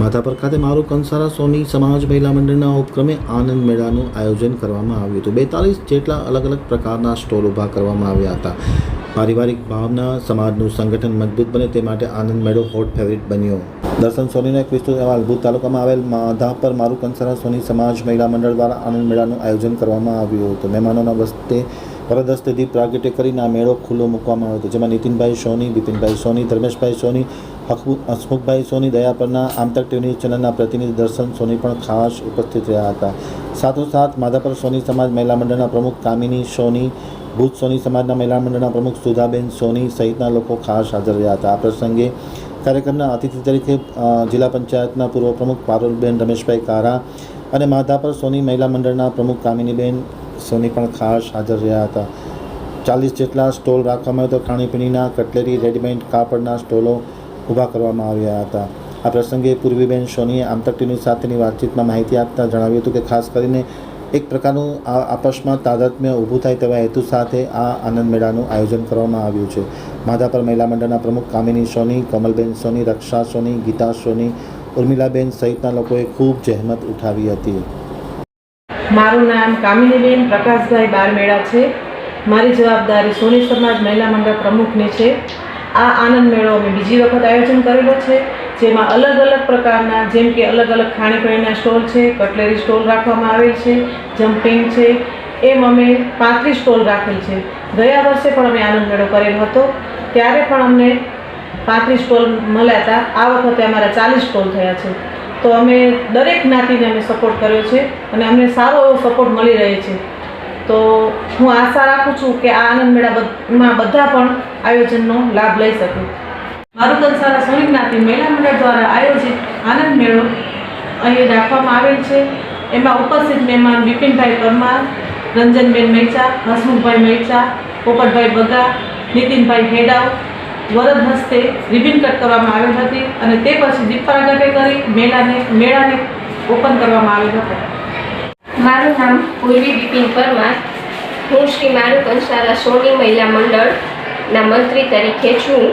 માધાપર ખાતે મારું કંસારા સોની સમાજ મહિલા મંડળના ઉપક્રમે આનંદ મેળાનું આયોજન કરવામાં આવ્યું હતું. બેતાલીસ જેટલા અલગ અલગ પ્રકારના સ્ટોલ ઊભા કરવામાં આવ્યા હતા. પારિવારિક ભાવના, સમાજનું સંગઠન મજબૂત બને તે માટે આનંદ મેળો હોટ ફેવરિટ બન્યો. દર્શન સોનીનો એક વિસ્તૃત અહેવાલ. ભૂત તાલુકામાં આવેલ માધાપર મારું કંસારા સોની સમાજ મહિલા મંડળ દ્વારા આનંદ મેળાનું આયોજન કરવામાં આવ્યું હતું. મહેમાનોના વસ્તે વરદસ્તે દીપ પ્રાગટ્ય કરીને આ મેળો ખુલ્લો મૂકવામાં આવ્યો હતો. જેમાં નીતિનભાઈ સોની, બિપિનભાઈ સોની, ધર્મેશભાઈ સોની હસમુખભાઈ સોની દયા પરના આમતક ટીવી ચેનલના પ્રતિનિધિ દર્શન સોની પણ ખાસ ઉપસ્થિત રહ્યા હતા. સાથોસાથ માધાપર સોની સમાજ મહિલા મંડળના પ્રમુખ કામિની સોની ભૂત સોની સમાજના મહિલા મંડળના પ્રમુખ સુધાબેન સોની સહિતના લોકો ખાસ હાજર રહ્યા હતા. આ પ્રસંગે કાર્યક્રમના અતિથિ તરીકે જિલ્લા પંચાયતના પૂર્વ પ્રમુખ પારુલબેન રમેશભાઈ કારા અને માધાપર સોની મહિલા મંડળના પ્રમુખ કામિનીબેન સોની પણ ખાસ હાજર રહ્યા હતા. ચાલીસ જેટલા સ્ટોલ રાખવામાં આવ્યો હતો. ખાણીપીણીના, કટલેરી, રેડીમેડ, કાપડના સ્ટોલો ઊભા કરવામાં આવ્યા હતા. આ પ્રસંગે પૂર્વીબેન સોનીએ આમતક સાથેની વાતચીતમાં માહિતી આપતા જણાવ્યું હતું કે ખાસ કરીને એક પ્રકારનું આપસમાં તાદાત્મ્ય ઊભું થાય તેવા હેતુ સાથે આ આનંદ મેળાનું આયોજન કરવામાં આવ્યું છે. માધાપર મહિલા મંડળના પ્રમુખ કામિની સોની, કમલબેન સોની, રક્ષા સોની, ગીતા સોની, ઉર્મિલાબેન સહિતના લોકોએ ખૂબ જહેમત ઉઠાવી હતી. મારું નામ કામિનીબેન પ્રકાશભાઈ બારમેળા છે. મારી જવાબદારી સોની સમાજ મહિલા મંડળ પ્રમુખની છે. આ આનંદ મેળો અમે બીજી વખત આયોજન કરેલો છે, જેમાં અલગ અલગ પ્રકારના, જેમ કે અલગ અલગ ખાણીપીણીના સ્ટોલ છે, કટલેરી સ્ટોલ રાખવામાં આવેલ છે, જમ્પિંગ છે, એમ અમે પાંત્રીસ સ્ટોલ રાખેલ છે. ગયા વર્ષે પણ અમે આનંદ મેળો કરેલો હતો. ત્યારે પણ અમને પાંત્રીસ સ્ટોલ મળ્યા હતા. આ વખતે અમારા ચાલીસ સ્ટોલ થયા છે. તો અમે દરેક જ્ઞાતિને અમે સપોર્ટ કર્યો છે અને અમને સારો એવો સપોર્ટ મળી રહે છે. તો હું આશા રાખું છું કે આ આનંદ મેળામાં બધા પણ આયોજનનો લાભ લઈ શકે. મારું કંસારા સોની જ્ઞાતિ મહિલા મંડળ દ્વારા આયોજિત આનંદ મેળો અહીં રાખવામાં આવેલ છે. એમાં ઉપસ્થિત મહેમાન બિપિનભાઈ પરમાર, રંજનબેન મૈચા હસમુખભાઈ મૈચા પોપટભાઈ બગા, નીતિનભાઈ હેડાવ, વરદ હસ્તે રિબિન કટ કરવામાં આવેલ હતી અને તે પછી દીપ પ્રાગટ્ય કરી મેળાને મેળાને ઓપન કરવામાં આવેલ હતો. મારું નામ પૂર્વી બિપિન પરમાર. હું શ્રી મારું કંસારા સોની મહિલા મંડળના મંત્રી તરીકે છું.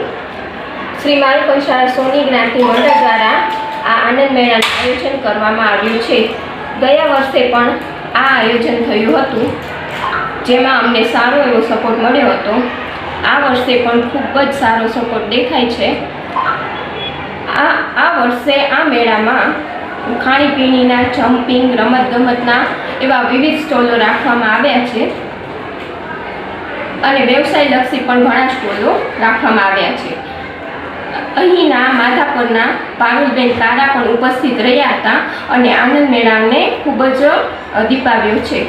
શ્રી મારું કંસારા સોની જ્ઞાતિ મંડળ દ્વારા આ આનંદ મેળાનું આયોજન કરવામાં આવ્યું છે. ગયા વર્ષે પણ આ આયોજન થયું હતું, જેમાં અમને સારો એવો સપોર્ટ મળ્યો હતો. આ વર્ષે પણ ખૂબ જ સારો સપોર્ટ દેખાય છે. આ આ વર્ષે આ મેળામાં ખાણીપીણીના જમ્પિંગ રમતગમતના એવા વિવિધ સ્ટોલો રાખવામાં આવ્યા છે. અને વ્યવસાયલક્ષી પણ ઘણા સ્ટોલો રાખવામાં આવ્યા છે. અહીંના માધાપરના પારુલબેન તારા પણ ઉપસ્થિત રહ્યા હતા અને આનંદ મેળાને ખૂબ જ દીપાવ્યો છે.